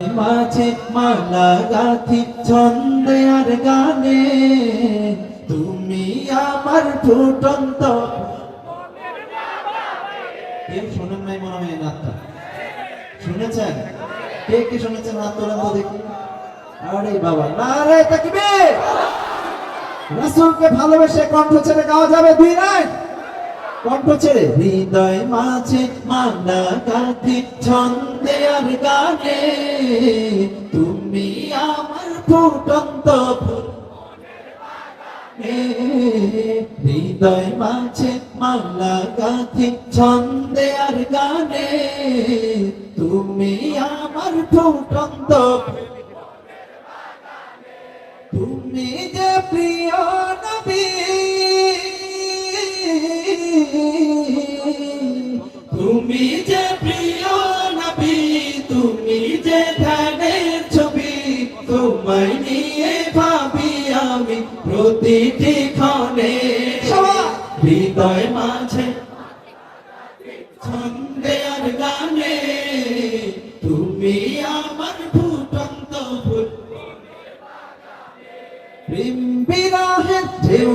মাঝে মালা গাথি, ছন্দে আর গানে। তুমি আমার ফুটন্ত। কেউ শোনেন নাই মনে হয় নাচটা? শুনেছেন? কে কে শুনেছেন হাত তোলেন তো দেখি? আরে বাবা, না রে তাকিবে রাসূলকে ভালোবেসে কণ্ঠ ছেড়ে গাওয়া যাবে দুই লাইন। কণ্ঠ ছেড়ে, হৃদয় মাঝে মানা গাথি ছন্দে আর গানে, তুমি আমার ফুটন্ত হৃদয় মাঝে মালা গাথি ছন্দে আর গানে, তুমি আমার ফুটন্ত তুমি যে প্রিয় তুমি যে প্রিয় নবী তুমি যে ধ্যানের ছবি তোমায় নিয়ে ভাবি আমি প্রতিটি ক্ষণে। হৃদয় মাঝে ছন্দে আর গানে তুমি আমার ফুটন্ত ফুল। প্রেম বিরহে ঢেউ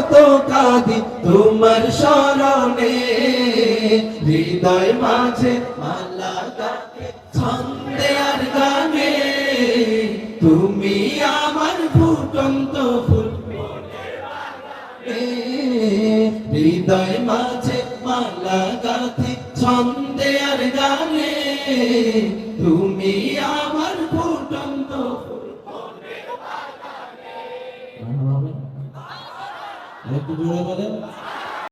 মতো কাঁদি তোমার স্মরণে? হৃদয় মাঝে ছন্দে আর গানে। তুমি আমার ফুটন্ত ফুল হৃদয় মাঝে মালা গাথি, ছন্দে আর গানে। তুমি আমার ফুটন্ত ফুল। একটু জোরে বলেন।